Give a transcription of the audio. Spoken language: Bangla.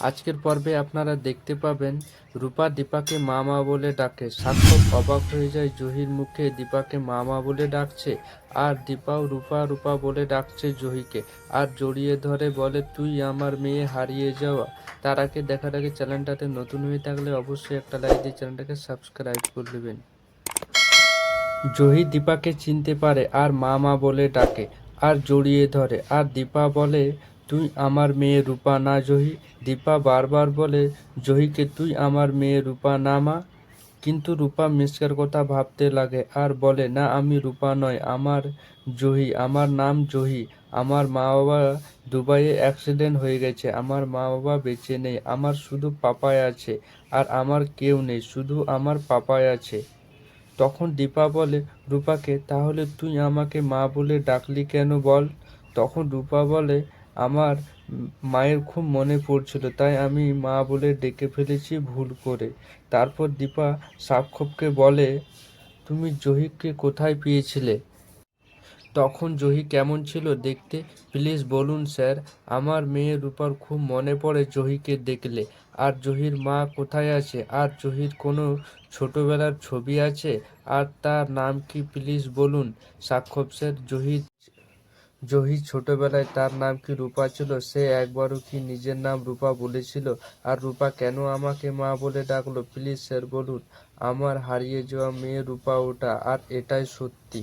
আজকের পর্বে আপনারা দেখতে পাবেন, রূপা দীপাকে মামা বলে ডাকে। সাক্ষর অবাক হয়ে যায়, জহির মুখে দীপাকে মামা বলে ডাকছে আর দীপাও রূপা রূপা বলে ডাকছে জহিকে আর জড়িয়ে ধরে বলে, তুই আমার মেয়ে, হারিয়ে যাওয়া। তার আগে দেখার আগে চ্যানেলটাতে নতুন হয়ে থাকলে অবশ্যই একটা লাইক দিয়ে চ্যানেলটাকে সাবস্ক্রাইব করে নেবেন জহি দীপাকে চিনতে পারে আর মা মা বলে ডাকে আর জড়িয়ে ধরে। আর দীপা বলে তুই আমার মেয়ে রূপা না জহি, দীপা বারবার বলে, জহিকে তুই আমার মেয়ে রূপা না মা? কিন্তু রূপা মিসকার কথা ভাবতে লাগে আর বলে, না, আমি রূপা নয়, আমার জহি, আমার নাম জহি। আমার মা বাবা দুবাইয়ে অ্যাক্সিডেন্ট হয়ে গেছে, আমার মা বাবা বেঁচে নেই, আমার শুধু পাপায় আছে, আর আমার কেউ নেই, শুধু আমার পাপায় আছে। তখন দীপা বলে, রূপাকে, তাহলে তুই আমাকে মা বলে ডাকলি কেন বল? তখন রূপা বলে আমার মায়ের খুব মনে পড়ছিল, তাই আমি মা বলে ডেকে ফেলেছি ভুল করে। তারপর দীপা সাক্ষবকে বলে, তুমি জহিকে কোথায় পেয়েছিলে? তখন জহি কেমন ছিল দেখতে? প্লিজ বলুন স্যার, আমার মেয়ে রূপার খুব মনে পড়ে জহিকে দেখলে। আর জহির মা কোথায় আছে? আর জহির কোনো ছোটবেলার ছবি আছে? আর তার নাম কি? প্লিজ বলুন। সাক্ষব স্যার জহি জহি ছোটবেলায় তার নাম কি রূপা ছিল? সে একবারও কি নিজের নাম রূপা বলেছিল? আর রূপা কেন আমাকে মা বলে ডাকলো? প্লিজ স্যার, বলুন। আমার হারিয়ে যাওয়া মেয়ে রূপা ওটা, আর এটাই সত্যি।